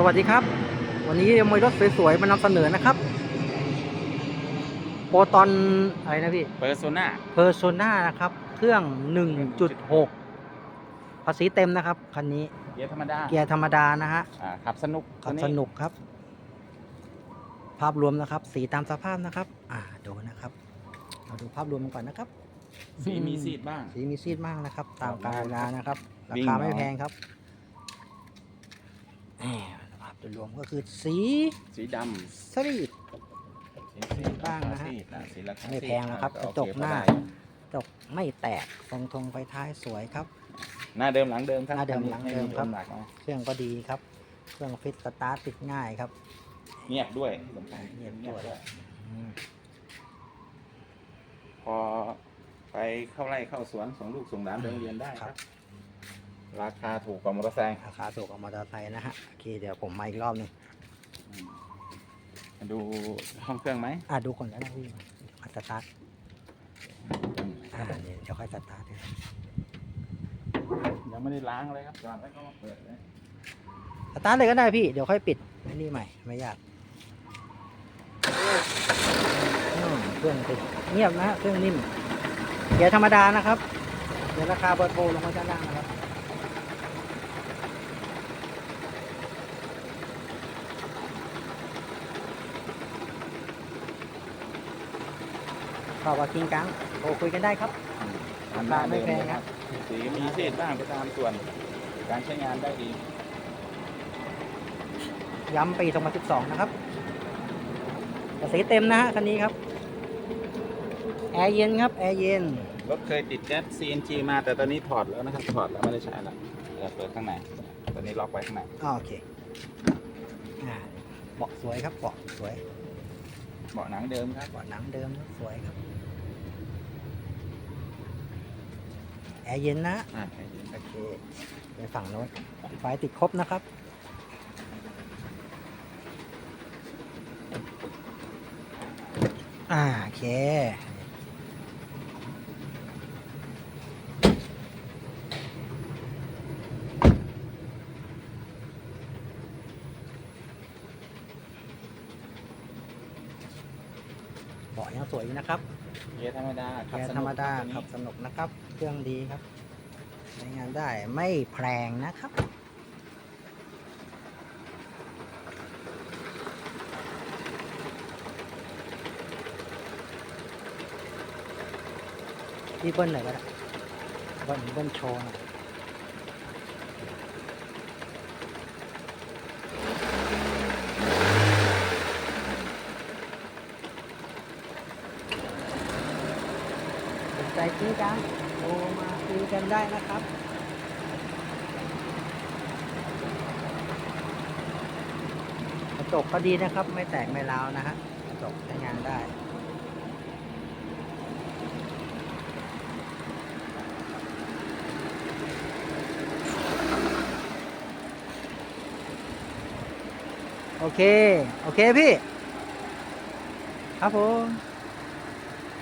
สวัสดีครับ วันนี้มวยรถสวยๆ มานำเสนอนะครับ โปรตอนอะไรนะพี่เปอร์โซนาเพอร์โซนานะครับ เครื่อง 1.6 ภาษีเต็มนะครับ คันนี้ เกียร์ธรรมดา เกียร์ธรรมดานะฮะอ่าขับสนุกขับตัวสนุกครับ ภาพรวมนะครับ สีตามสภาพนะครับ อ่าดูนะครับ เราดูภาพรวมกันก่อนนะครับ สีมีซีดบ้าง สีมีซีดมากนะครับ ตามกาลเวลานะครับ ราวิ่งคาน้อยไม่แพงครับแหมภาพ โดยรวมก็คือสีสีดสลีดำสีซีดบ้างนะฮะซีดอ่สีราคาไม่แพงนะครับซีดกระจกโอเคหน้าพอได้จกไม่แตกทรงทงไฟท้ายสวยครับ หน้าเดิมหลังเดิมครับหน้าเดิมอัหลังเดิมครับไหนักนะเครื่องก็ดีครับ เครื่องฟิตสตาร์ทติดง่ายครับเงียบด้วยสำคัญเงียบด้วยอืมพอไปเข้าไร่เข้าสวนส่งลูกส่งหลานไปโรงเรียนได้ครับ ราคาถูกกว่ามอเตอร์ไซค์ราคาถูกกว่ามอเตอร์ไซค์นะฮะโอเคเดี๋ยวผมมาอีกรอบหนึงอืมมาดูห้องเครื่องไหมอะดูก่อนแล้วนะพี่มาสตาร์ทอ่าเดี๋ยวเดี๋ยวค่อยสตาร์ทนะยังไม่ได้ล้างเลยครับจอดแล้วก็มาเปิดเลยสตาร์ทเลยก็ได้พี่เดี๋ยวค่อยปิดอันนี่ใหม่ไม่ยากอืมเครื่องติดเงียบนะฮะเครื่องนิ่มเกียร์ธรรมดานะครับเดี๋ยวราคาเบอร์โทรลงมาด้านล่างนะครับ ขอบว่ากิงกังโทรคุยกันได้ครับราคาไม่แพงครับ สีมีซีดบ้างไปตามส่วน การใช้งานได้ดี ย้ำปี2012 นะครับภาษีเต็มนะฮะคันนี้ครับ แอร์เย็นครับ แอร์เย็น รถเคยติดแก๊ส CNG มาแต่ตอนนี้ถอดแล้วนะครับ ถอดแล้วไม่ได้ใช้แล้วเดี๋ยวเปิดข้างใน ตอนนี้ล็อกไว้ข้างในอ่าโอเคอ่าเบาะสวยครับเบาะสวย เบาะหนังเดิมครับเบาะหนังเดิมสวยครับ แอร์เย็นนะอ่าโอเคไปฝั่งโน้นไฟติดครบนะครับอ่าโอเค บาะยังสวยอยู่นะครับเกียร์ธรรมดาแกร์ธรรมดาขับสนุกนะครับ เครื่องดีครับใช้งานได้ไม่แพงนะครับพี่เบิ้ลหน่อยก็ได้เบิ้ลเบิ้ลโชว์หน่อย ใจซื้อจังโทรมาคุยกันได้นะครับกระจกก็ดีนะครับ ไม่แตกไม่ร้าวนะฮะกระจกใช้งานได้โอเค โอเคพี่ ครับผม